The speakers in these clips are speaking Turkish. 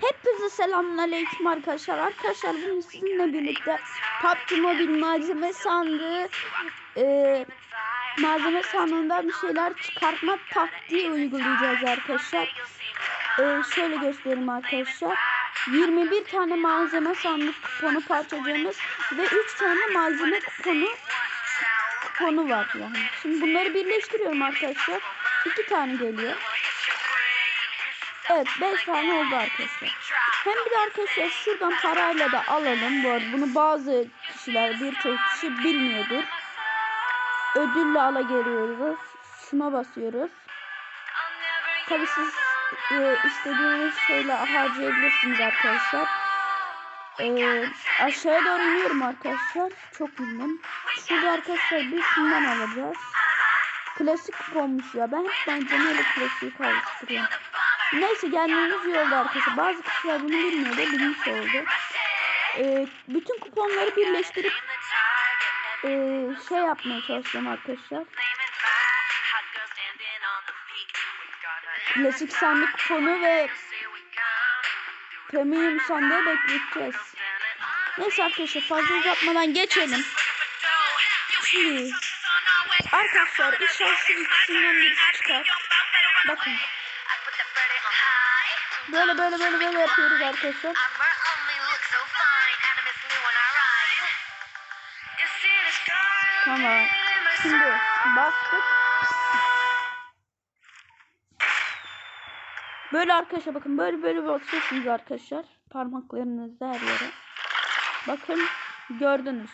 Hepinize selamünaleyküm arkadaşlar. Arkadaşlar bugün sizinle birlikte PUBG Mobile malzeme sandığı e, malzeme sandığından bir şeyler çıkartma taktiği uygulayacağız arkadaşlar. E, şöyle göstereyim arkadaşlar. 21 tane malzeme sandık kuponu parçacığımız ve 3 tane malzeme kuponu kuponu var yani. Şimdi bunları birleştiriyorum arkadaşlar. 2 tane geliyor. Evet 5 tane oldu arkadaşlar. Hem bir de arkadaşlar şuradan parayla da alalım. Bu arada bunu bazı kişiler birçok kişi bilmiyordur. Ödülle ala geliyoruz. Şuna basıyoruz. Tabi siz e, istediğiniz şeyle harcayabilirsiniz arkadaşlar. E, aşağıya doğru iniyorum arkadaşlar. Çok indim. Şurada arkadaşlar bir şundan alacağız. Klasik kuponmuş ya. Ben hep bence öyle klasiği karıştırıyorum. Neyse iyi oldu arkadaşlar. Bazı kişiler bunu bilmiyordu. Bilmiş oldu. Ee, bütün kuponları birleştirip e, şey yapmaya çalışacağım arkadaşlar. Klasik sandık kuponu ve premium sandığı bekleteceğiz. Neyse arkadaşlar fazla uzatmadan geçelim. Şimdi arkadaşlar inşallah şu ikisinden birisi çıkar. Bakın. Böyle böyle böyle böyle yapıyoruz arkadaşlar. Tamam. Şimdi bastık. Böyle arkadaşlar bakın böyle böyle basıyorsunuz arkadaşlar. Parmaklarınızda her yere. Bakın gördünüz.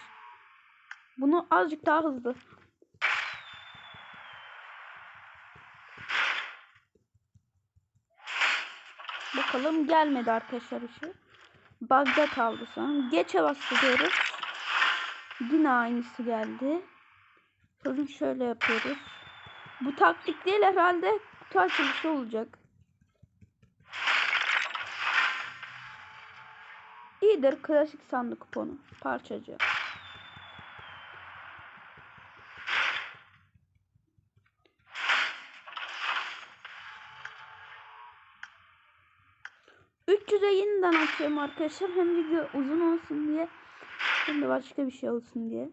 Bunu azıcık daha hızlı. Bakalım gelmedi arkadaşlar işi. Bug'da kaldı sanırım. Geçe bastırıyoruz. Yine aynısı geldi. Sorun şöyle yapıyoruz. Bu taktik değil herhalde kutu açılışı olacak. İyidir klasik sandık kuponu. Parçacı. %300'e yeniden açıyorum arkadaşlar. Hem video uzun olsun diye hem de başka bir şey olsun diye.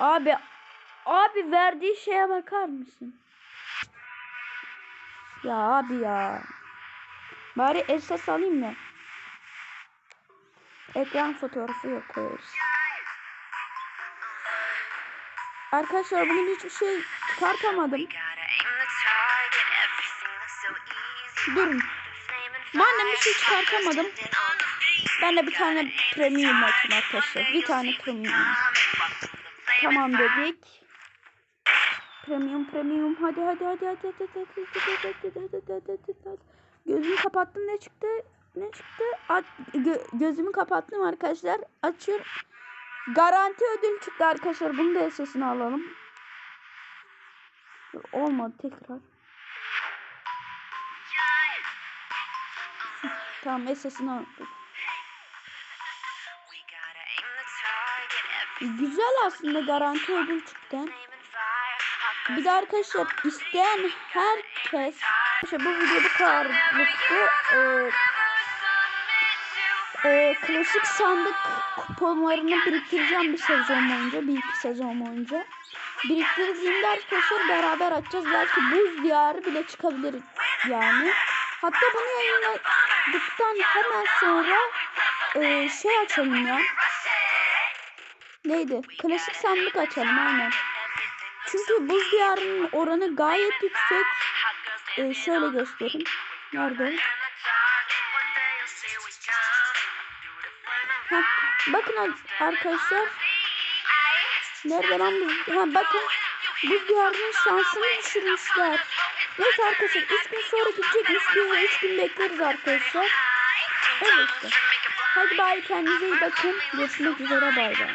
Abi abi verdiği şeye bakar mısın? Ya abi ya. Bari esas alayım mı? Ekran fotoğrafı yok koyarız. Arkadaşlar bugün hiçbir şey çıkartamadım. Durun. Madem bir şey çıkartamadım. Ben de bir tane premium açayım arkadaşlar. Bir tane premium. Tamam dedik. Premium premium. Hadi hadi hadi hadi hadi hadi hadi hadi hadi hadi hadi hadi hadi Gözümü kapattım ne çıktı? Ne çıktı? At, gö gözümü kapattım arkadaşlar. Açıyorum. Garanti ödül çıktı arkadaşlar. Bunu da sesini alalım. Olmadı tekrar. Tamam SS'ini aldık. Güzel aslında garanti ödül çıktı. Bir de arkadaşlar isteyen herkes işte bu video bu kadarlıktı. Ee, e, klasik sandık kuponlarını biriktireceğim bir sezon boyunca. Bir iki sezon boyunca. Biriktirdiğimde arkadaşlar beraber açacağız. Belki buz diyarı bile çıkabilir yani. Hatta bunu yayınladıktan hemen sonra e, şey açalım ya. Neydi? Klasik sandık açalım aynen. Çünkü buz diyarının oranı gayet yüksek. E, şöyle göstereyim. Nerede? Heh, bakın arkadaşlar. Nerede lan bu? Ha, bakın. Buz diyarının şansını düşürmüşler. Neyse arkadaşlar 3 gün sonra gidecekmiş. Biz de 3 gün bekleriz arkadaşlar. İşte. Hadi bye kendinize iyi bakın. Görüşmek üzere bay bay.